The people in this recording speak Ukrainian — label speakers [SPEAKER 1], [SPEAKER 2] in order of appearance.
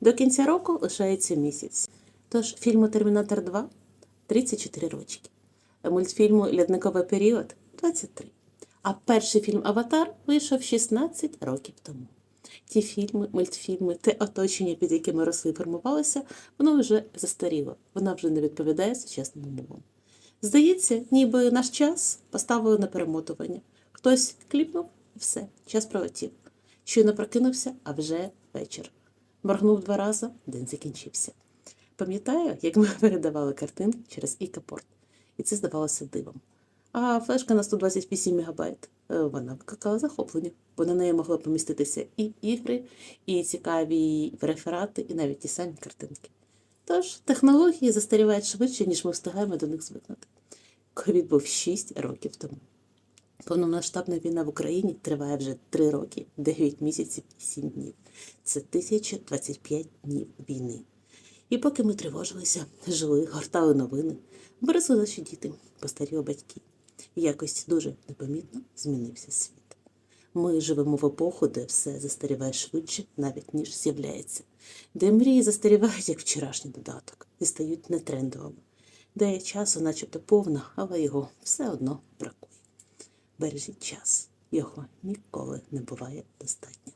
[SPEAKER 1] До кінця року лишається місяць. Тож фільму Термінатор 2 34 рочки. Мультфільму Лядниковий період 23. А перший фільм Аватар вийшов 16 років тому. Ті фільми, мультфільми, те оточення, під якими росли і формувалися, воно вже застаріло, воно вже не відповідає сучасним умовам. Здається, ніби наш час поставили на перемотування. Хтось кліпнув і все, час пролетів. Щойно прокинувся, а вже вечір. Моргнув два рази, день закінчився. Пам'ятаю, як ми передавали картинки через e-капорт, і це здавалося дивом. А флешка на 128 МБ, вона викликала захоплення, бо на неї могли поміститися і ігри, і цікаві реферати, і навіть ті самі картинки. Тож технології застарівають швидше, ніж ми встигаємо до них звикнути. Ковід був 6 років тому. Повномасштабна війна в Україні триває вже 3 роки, 9 місяців і 7 днів. Це 1025 днів війни. І поки ми тривожилися, жили, гортали новини, виросли наші діти, постаріли батьки. І якось дуже непомітно змінився світ. Ми живемо в епоху, де все застаріває швидше, навіть ніж з'являється, де мрії застарівають як вчорашній додаток і стають нетрендовими, де часу начебто повно, але його все одно бракує. Бережіть час, його ніколи не буває достатньо.